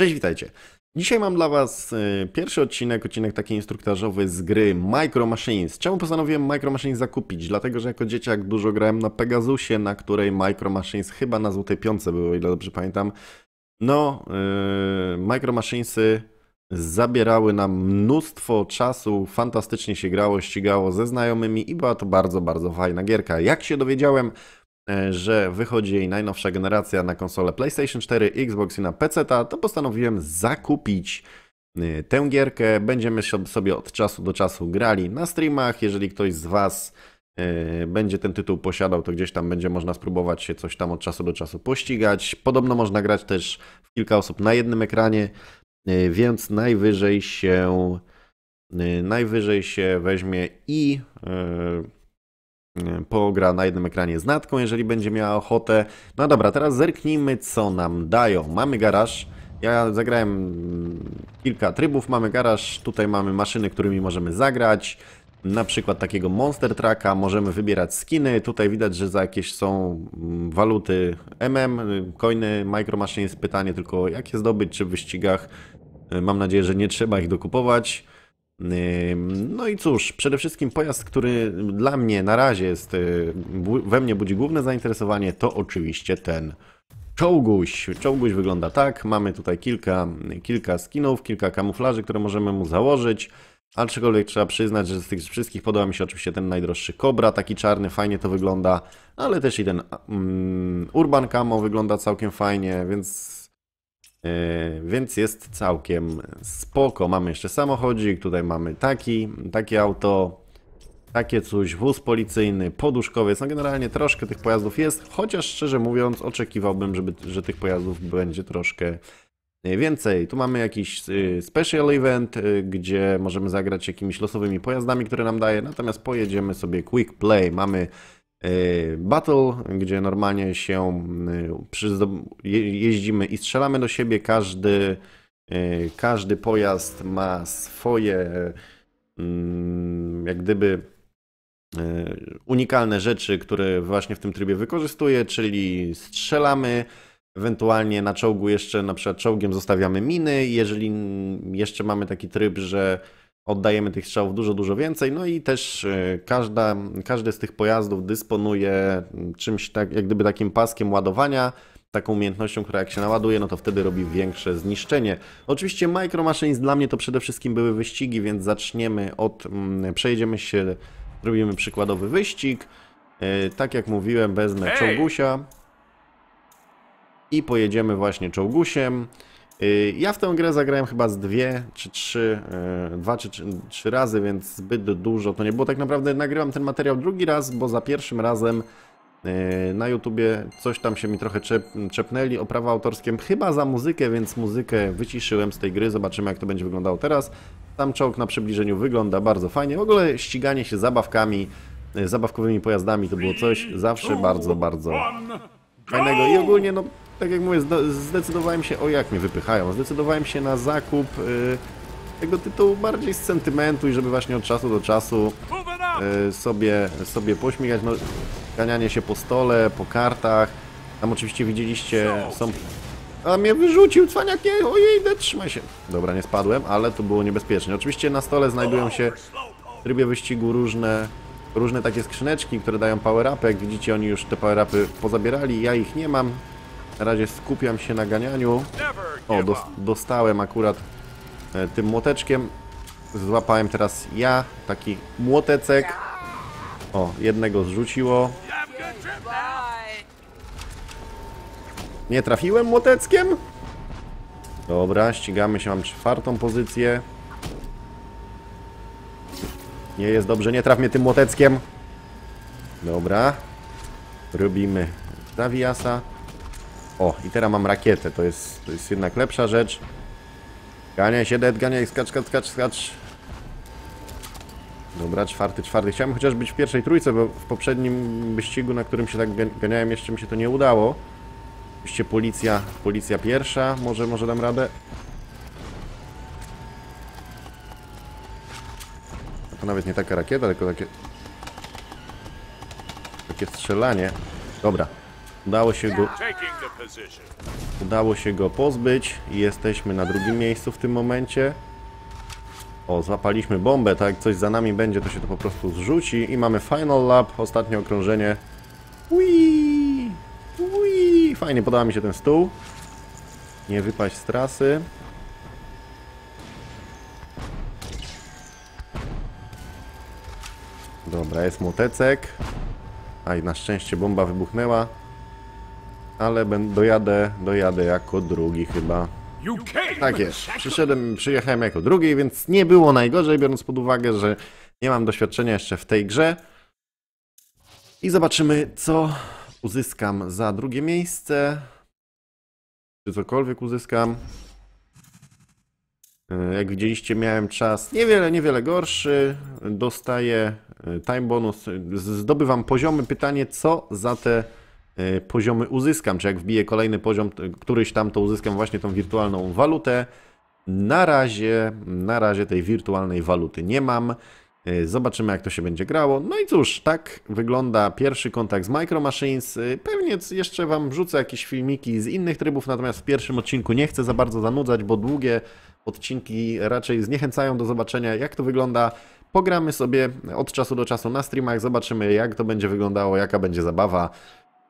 Cześć, witajcie. Dzisiaj mam dla Was y, pierwszy odcinek, odcinek taki instruktażowy z gry Micro Machines. Czemu postanowiłem Micro Machines zakupić? Dlatego, że jako dzieciak dużo grałem na Pegasusie, na której Micro Machines chyba na Złotej Piątce były, o ile dobrze pamiętam. No, yy, Micro Machinesy zabierały nam mnóstwo czasu, fantastycznie się grało, ścigało ze znajomymi i była to bardzo, bardzo fajna gierka. Jak się dowiedziałem, że wychodzi jej najnowsza generacja na konsolę PlayStation 4, Xbox i na PC, to postanowiłem zakupić e, tę gierkę. Będziemy sobie od czasu do czasu grali na streamach. Jeżeli ktoś z Was e, będzie ten tytuł posiadał, to gdzieś tam będzie można spróbować się coś tam od czasu do czasu pościgać. Podobno można grać też w kilka osób na jednym ekranie. Więc najwyżej się najwyżej się weźmie i pogra na jednym ekranie z natką, jeżeli będzie miała ochotę. No dobra, teraz zerknijmy, co nam dają. Mamy garaż. Ja zagrałem kilka trybów. Mamy garaż, tutaj mamy maszyny, którymi możemy zagrać. Na przykład takiego Monster Trucka, możemy wybierać skiny. Tutaj widać, że za jakieś są mm, waluty MM, coiny, Micro Machines. Pytanie tylko, jak je zdobyć, czy w wyścigach Mam nadzieję, że nie trzeba ich dokupować. No i cóż, przede wszystkim pojazd, który dla mnie na razie jest, y, we mnie budzi główne zainteresowanie, to oczywiście ten czołguś. Czołguś wygląda tak, mamy tutaj kilka, kilka skinów, kilka kamuflaży, które możemy mu założyć. Aczkolwiek trzeba przyznać, że z tych wszystkich podoba mi się oczywiście ten najdroższy Cobra, taki czarny, fajnie to wygląda, ale też i ten um, Urban Camo wygląda całkiem fajnie, więc więc jest całkiem spoko. Mamy jeszcze samochodzik, tutaj mamy taki, takie auto, takie coś, wóz policyjny, poduszkowiec. No generalnie troszkę tych pojazdów jest, chociaż szczerze mówiąc oczekiwałbym, żeby, że tych pojazdów będzie troszkę więcej. Tu mamy jakiś y, special event, y, gdzie możemy zagrać jakimiś losowymi pojazdami, które nam daje, natomiast pojedziemy sobie quick play. Mamy battle, gdzie normalnie się y, jeździmy i strzelamy do siebie. Każdy, y, każdy pojazd ma swoje mm, jak gdyby unikalne rzeczy, które właśnie w tym trybie wykorzystuje, czyli strzelamy, ewentualnie na czołgu jeszcze na przykład czołgiem zostawiamy miny, jeżeli jeszcze mamy taki tryb, że oddajemy tych strzałów dużo, dużo więcej. No i też e, każda, każdy z tych pojazdów dysponuje czymś tak, jak gdyby takim paskiem ładowania, taką umiejętnością, która jak się naładuje, no to wtedy robi większe zniszczenie. Oczywiście Micro Machines dla mnie to przede wszystkim były wyścigi, więc zaczniemy od, mm, przejedziemy się, robimy przykładowy wyścig. E, tak jak mówiłem, wezmę czołgusia i pojedziemy właśnie czołgusiem. Y, ja w tę grę zagrałem chyba z dwie czy trzy, y, dwa czy trzy razy, więc zbyt dużo to nie było. Tak naprawdę nagrywam ten materiał drugi raz, bo za pierwszym razem y, na YouTubie coś tam się mi trochę czep, czepnęli o prawa autorskie, chyba za muzykę, więc muzykę wyciszyłem z tej gry. Zobaczymy jak to będzie wyglądało teraz. Tam czołg na przybliżeniu wygląda bardzo fajnie. W ogóle ściganie się zabawkami, zabawkowymi pojazdami to było coś zawsze bardzo, bardzo fajnego i ogólnie no tak jak mówię, zdecydowałem się, o jak mnie wypychają, zdecydowałem się na zakup y, tego tytułu bardziej z sentymentu i żeby właśnie od czasu do czasu y, sobie, sobie pośmigać, no, ganianie się po stole, po kartach, tam oczywiście widzieliście, są... A mnie wyrzucił, cwaniak, nie, ojej, trzymaj się. Dobra, nie spadłem, ale to było niebezpiecznie. Oczywiście na stole znajdują się w trybie wyścigu różne różne takie skrzyneczki, które dają power-upy. Jak widzicie, oni już te power-upy pozabierali, ja ich nie mam. Na razie skupiam się na ganianiu. O, dostałem akurat e, tym młoteczkiem. Złapałem teraz ja taki młotecek. O, jednego zrzuciło. Nie trafiłem młoteckiem? Dobra, ścigamy się, mam czwartą pozycję. Nie jest dobrze, nie traf mnie tym młoteckiem. Dobra. Robimy zawiasa. O, i teraz mam rakietę, to jest, to jest jednak lepsza rzecz. Ganiaj się, Dead, ganiaj, skacz, skacz, skacz. Dobra, czwarty, czwarty. Chciałem chociaż być w pierwszej trójce, bo w poprzednim wyścigu, na którym się tak ganiałem, jeszcze mi się to nie udało. Oczywiście policja, policja pierwsza, może, może dam radę. To nawet nie taka rakieta, tylko takie... Takie strzelanie. Dobra, Udało się go... Udało się go pozbyć i jesteśmy na drugim miejscu w tym momencie. O, złapaliśmy bombę, tak jak coś za nami będzie, to się to po prostu zrzuci i mamy final lap, ostatnie okrążenie. Ui, ui. Fajnie podoba mi się ten stół. Nie wypaść z trasy. Dobra, jest motecek. Aj, na szczęście bomba wybuchnęła. Ale dojadę, dojadę jako drugi chyba. Tak jest. Przyszedłem, przyjechałem jako drugi, więc nie było najgorzej, biorąc pod uwagę, że nie mam doświadczenia jeszcze w tej grze. I zobaczymy, co uzyskam za drugie miejsce. Czy cokolwiek uzyskam. E, Jak widzieliście, miałem czas niewiele, niewiele gorszy. Dostaję e, time bonus. Zdobywam poziomy. Pytanie, co za te poziomy uzyskam? Czy jak wbiję kolejny poziom, któryś tam, to uzyskam właśnie tą wirtualną walutę? Na razie, na razie tej wirtualnej waluty nie mam. E, Zobaczymy, jak to się będzie grało. No i cóż, tak wygląda pierwszy kontakt z Micro Machines. E, Pewnie jeszcze Wam wrzucę jakieś filmiki z innych trybów, natomiast w pierwszym odcinku nie chcę za bardzo zanudzać, bo długie odcinki raczej zniechęcają do zobaczenia, jak to wygląda. Pogramy sobie od czasu do czasu na streamach, zobaczymy, jak to będzie wyglądało, jaka będzie zabawa.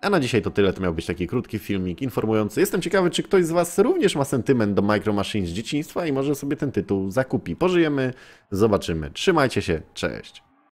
A na dzisiaj to tyle, to miał być taki krótki filmik informujący. Jestem ciekawy, czy ktoś z Was również ma sentyment do Micro Machines z dzieciństwa i może sobie ten tytuł zakupi. Pożyjemy, zobaczymy. Trzymajcie się, cześć.